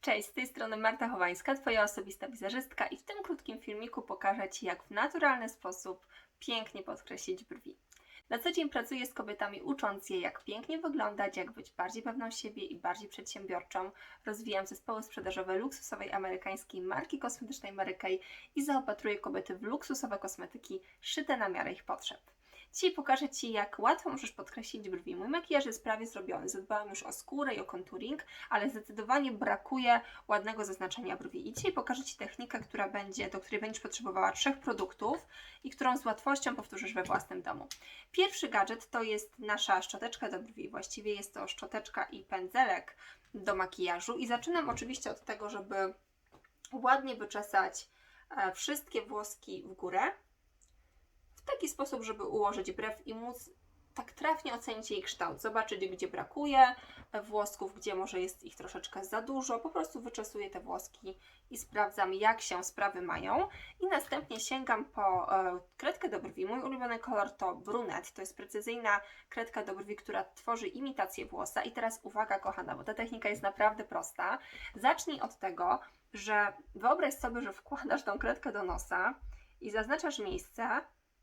Cześć, z tej strony Marta Chowańska, Twoja osobista wizerzystka i w tym krótkim filmiku pokażę Ci, jak w naturalny sposób pięknie podkreślić brwi. Na co dzień pracuję z kobietami, ucząc je, jak pięknie wyglądać, jak być bardziej pewną siebie i bardziej przedsiębiorczą. Rozwijam zespoły sprzedażowe luksusowej amerykańskiej marki kosmetycznej Mary Kay i zaopatruję kobiety w luksusowe kosmetyki szyte na miarę ich potrzeb. Dzisiaj pokażę Ci, jak łatwo możesz podkreślić brwi. Mój makijaż jest prawie zrobiony. Zadbałam już o skórę i o contouring, ale zdecydowanie brakuje ładnego zaznaczenia brwi. I dzisiaj pokażę Ci technikę, która będzie, do której będziesz potrzebowała trzech produktów i którą z łatwością powtórzysz we własnym domu. Pierwszy gadżet to jest nasza szczoteczka do brwi. Właściwie jest to szczoteczka i pędzelek do makijażu. I zaczynam oczywiście od tego, żeby ładnie wyczesać e, wszystkie włoski w górę w taki sposób, żeby ułożyć brew i móc tak trafnie ocenić jej kształt, zobaczyć gdzie brakuje włosków, gdzie może jest ich troszeczkę za dużo. Po prostu wyczesuję te włoski i sprawdzam, jak się sprawy mają. I następnie sięgam po e, kredkę do brwi. Mój ulubiony kolor to brunet. To jest precyzyjna kredka do brwi, która tworzy imitację włosa. I teraz uwaga, kochana, bo ta technika jest naprawdę prosta. Zacznij od tego, że wyobraź sobie, że wkładasz tą kredkę do nosa i zaznaczasz miejsce,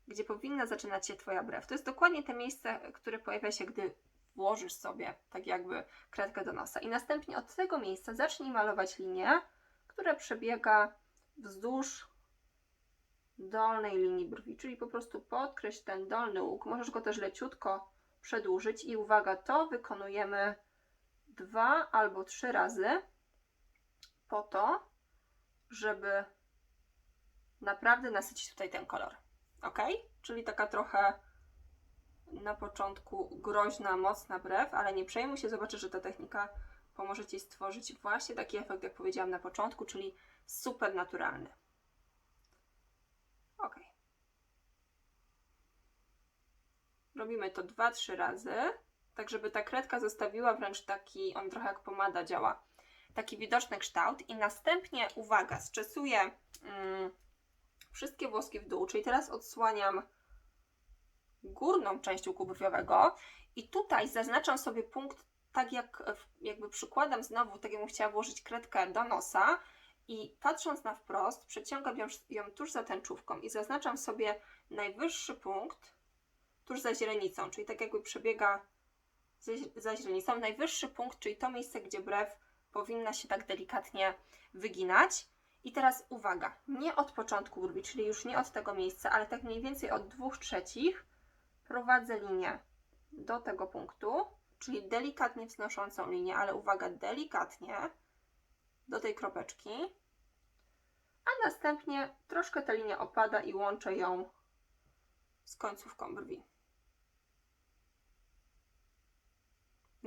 gdzie powinna zaczynać się Twoja brew. To jest dokładnie te miejsce, które pojawia się, gdy włożysz sobie tak jakby kredkę do nosa. I następnie od tego miejsca zacznij malować linię, która przebiega wzdłuż dolnej linii brwi, czyli po prostu podkreśl ten dolny łuk. Możesz go też leciutko przedłużyć i uwaga, to wykonujemy dwa albo trzy razy po to, żeby naprawdę nasycić tutaj ten kolor. Ok? Czyli taka trochę na początku groźna, mocna brew, ale nie przejmuj się, zobaczysz, że ta technika pomoże Ci stworzyć właśnie taki efekt, jak powiedziałam na początku, czyli super naturalny. Ok. Robimy to 2-3 razy, tak żeby ta kredka zostawiła wręcz taki, on trochę jak pomada działa, taki widoczny kształt i następnie, uwaga, zczesuję mm, wszystkie włoski w dół, czyli teraz odsłaniam górną część łuku brwiowego i tutaj zaznaczam sobie punkt, tak jak jakby przykładam znowu, tak jakbym chciała włożyć kredkę do nosa i patrząc na wprost, przeciągam ją, ją tuż za tęczówką i zaznaczam sobie najwyższy punkt tuż za źrenicą, czyli tak jakby przebiega za źrenicą, najwyższy punkt, czyli to miejsce, gdzie brew powinna się tak delikatnie wyginać. I teraz uwaga, nie od początku brwi, czyli już nie od tego miejsca, ale tak mniej więcej od dwóch trzecich prowadzę linię do tego punktu, czyli delikatnie wznoszącą linię, ale uwaga, delikatnie do tej kropeczki, a następnie troszkę ta linia opada i łączę ją z końcówką brwi.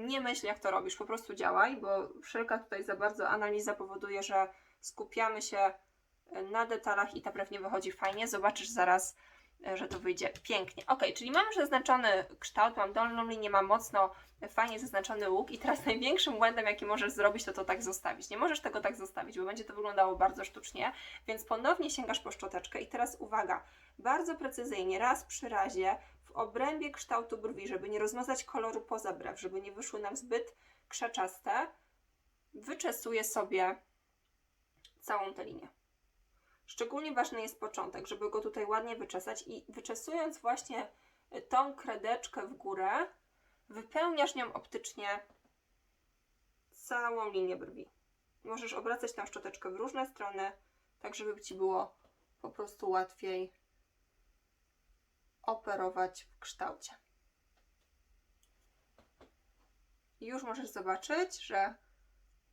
Nie myśl, jak to robisz, po prostu działaj, bo wszelka tutaj za bardzo analiza powoduje, że skupiamy się na detalach i ta brew nie wychodzi fajnie. Zobaczysz zaraz, e, że to wyjdzie pięknie. Ok, czyli mam już zaznaczony kształt, mam dolną linię, mam mocno fajnie zaznaczony łuk i teraz największym błędem, jaki możesz zrobić, to to tak zostawić. Nie możesz tego tak zostawić, bo będzie to wyglądało bardzo sztucznie, więc ponownie sięgasz po szczoteczkę i teraz uwaga, bardzo precyzyjnie, raz przy razie, obrębie kształtu brwi, żeby nie rozmazać koloru poza brew, żeby nie wyszły nam zbyt krzaczaste, wyczesuję sobie całą tę linię. Szczególnie ważny jest początek, żeby go tutaj ładnie wyczesać i wyczesując właśnie tą kredeczkę w górę, wypełniasz nią optycznie całą linię brwi. Możesz obracać tę szczoteczkę w różne strony, tak żeby Ci było po prostu łatwiej operować w kształcie. I już możesz zobaczyć, że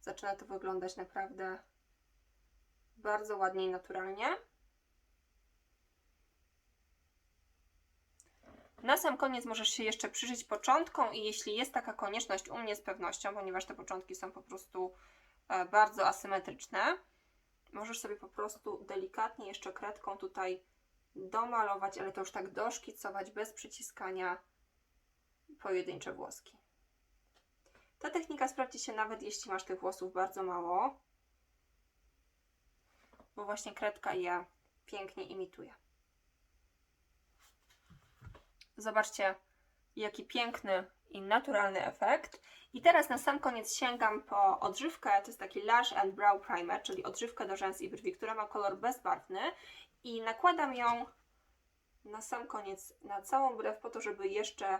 zaczyna to wyglądać naprawdę bardzo ładnie i naturalnie. Na sam koniec możesz się jeszcze przyjrzeć początkom i jeśli jest taka konieczność u mnie z pewnością, ponieważ te początki są po prostu e, bardzo asymetryczne, możesz sobie po prostu delikatnie jeszcze kredką tutaj domalować, ale to już tak doszkicować bez przyciskania pojedyncze włoski. Ta technika sprawdzi się nawet jeśli masz tych włosów bardzo mało, bo właśnie kredka je pięknie imituje. Zobaczcie, jaki piękny i naturalny efekt. I teraz na sam koniec sięgam po odżywkę, to jest taki Lash and Brow Primer, czyli odżywkę do rzęs i brwi, która ma kolor bezbarwny i nakładam ją na sam koniec na całą brew po to, żeby jeszcze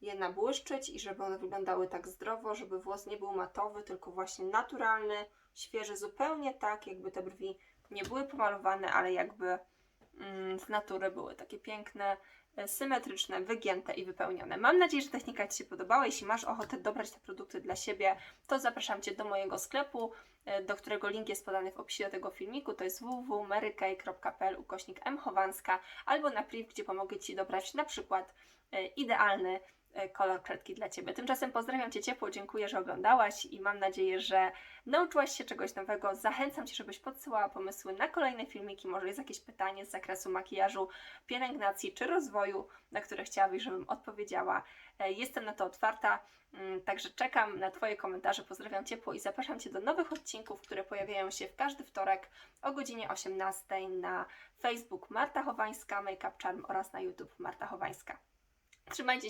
je nabłyszczyć i żeby one wyglądały tak zdrowo, żeby włos nie był matowy, tylko właśnie naturalny, świeży, zupełnie tak, jakby te brwi nie były pomalowane, ale jakby mm, z natury były takie piękne, symetryczne, wygięte i wypełnione. Mam nadzieję, że technika Ci się podobała. Jeśli masz ochotę dobrać te produkty dla siebie, to zapraszam Cię do mojego sklepu, e, do którego link jest podany w opisie do tego filmiku. To jest www.marykej.pl ukośnik mchowanska albo na priv, gdzie pomogę Ci dobrać na przykład e, idealny e, kolor kredki dla Ciebie. Tymczasem pozdrawiam Cię ciepło, dziękuję, że oglądałaś i mam nadzieję, że nauczyłaś się czegoś nowego. Zachęcam Cię, żebyś podsyłała pomysły na kolejne filmiki, może jest jakieś pytanie z zakresu makijażu, pielęgnacji czy rozwoju, na które chciałabyś, żebym odpowiedziała. E, Jestem na to otwarta, mm, także czekam na Twoje komentarze. Pozdrawiam ciepło i zapraszam Cię do nowych odcinków, które pojawiają się w każdy wtorek o godzinie 18 na Facebook Marta Chowańska, Make Up Charm oraz na YouTube Marta Chowańska. Trzymajcie się.